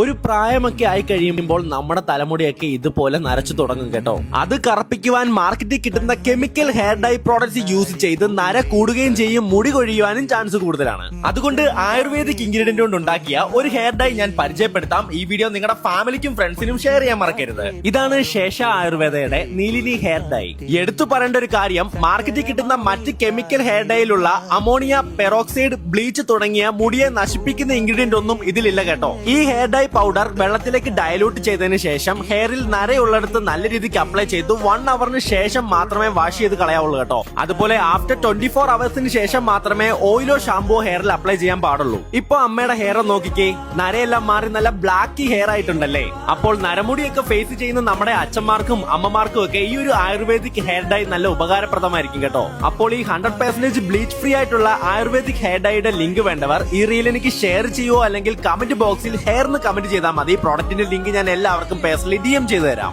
ഒരു പ്രായമൊക്കെ ആയി കഴിയുമ്പോൾ നമ്മുടെ തലമുടിയൊക്കെ ഇതുപോലെ നരച്ചു തുടങ്ങും കേട്ടോ. അത് കറപ്പിക്കുവാൻ മാർക്കറ്റിൽ കിട്ടുന്ന chemical hair dye products use ചെയ്ത് നര കൂടുകയും ചെയ്യും മുടി കൊഴിയുവാനും ചാൻസ് കൂടുതലാണ്. അതുകൊണ്ട് ആയുർവേദിക് ഇൻഗ്രീഡിയന്റ് കൊണ്ട് ഉണ്ടാക്കിയ ഒരു ഹെയർ ഡൈ ഞാൻ പരിചയപ്പെടുത്താം. ഈ വീഡിയോ നിങ്ങളുടെ ഫാമിലിക്കും ഫ്രണ്ട്സിനും ഷെയർ ചെയ്യാൻ മറക്കരുത്. ഇതാണ് ശേഷ ആയുർവേദയുടെ നീലിനി ഹെയർ ഡൈ എടുത്തു പറയേണ്ട ഒരു കാര്യം മാർക്കറ്റിൽ കിട്ടുന്ന മറ്റ് കെമിക്കൽ ഹെയർ ഡൈയിലുള്ള അമോണിയ പെറോക്സൈഡ് ബ്ലീച്ച് തുടങ്ങിയ മുടിയെ നശിപ്പിക്കുന്ന ഇൻഗ്രീഡിയന്റ് ഒന്നും ഇതിലില്ല കേട്ടോ. ഈ ഹെയർ ഡൈ പൗഡർ വെള്ളത്തിലേക്ക് ഡയലൂട്ട് ചെയ്തതിന് ശേഷം ഹെയറിൽ നരയുള്ളിടത്ത് നല്ല രീതിക്ക് അപ്ലൈ ചെയ്തു. വൺ അവറിന് ശേഷം മാത്രമേ വാഷ് ചെയ്ത് കളയാവുള്ളൂ കേട്ടോ. അതുപോലെ ആഫ്റ്റർ ട്വന്റി ഫോർ അവേഴ്സിന് ശേഷം മാത്രമേ ഓയിലോ ഷാംപൂ ഹെയറിൽ അപ്ലൈ ചെയ്യാൻ പാടുള്ളൂ. ഇപ്പൊ അമ്മയുടെ ഹെയർ നോക്കിക്കേ. നരയെല്ലാം മാറി നല്ല ബ്ലാക്ക് ഹെയർ ആയിട്ടുണ്ടല്ലേ? അപ്പോൾ നരമുടിയൊക്കെ ഫേസ് ചെയ്യുന്ന നമ്മുടെ അച്ഛന്മാർക്കും അമ്മമാർക്കും ഒക്കെ ഈ ഒരു ആയുർവേദിക് ഹെയർ ഡൈ നല്ല ഉപകാരപ്രദമായിരിക്കും കേട്ടോ. അപ്പോൾ ഈ ഹൺഡ്രഡ് പെർസെന്റേജ് ബ്ലീച്ച് ഫ്രീ ആയിട്ടുള്ള ആയുർവേദിക് ഹെയർ ഡൈയുടെ ലിങ്ക് വേണ്ടവർ ഈ റീൽ എനിക്ക് ഷെയർ ചെയ്യുവോ അല്ലെങ്കിൽ കമന്റ് ബോക്സിൽ ഹെയർന്ന് കമന്റ് ചെയ്താൽ മതി. പ്രോഡക്റ്റിന്റെ ലിങ്ക് ഞാൻ എല്ലാവർക്കും പേഴ്സണലി ഡി എം ചെയ്തു തരാം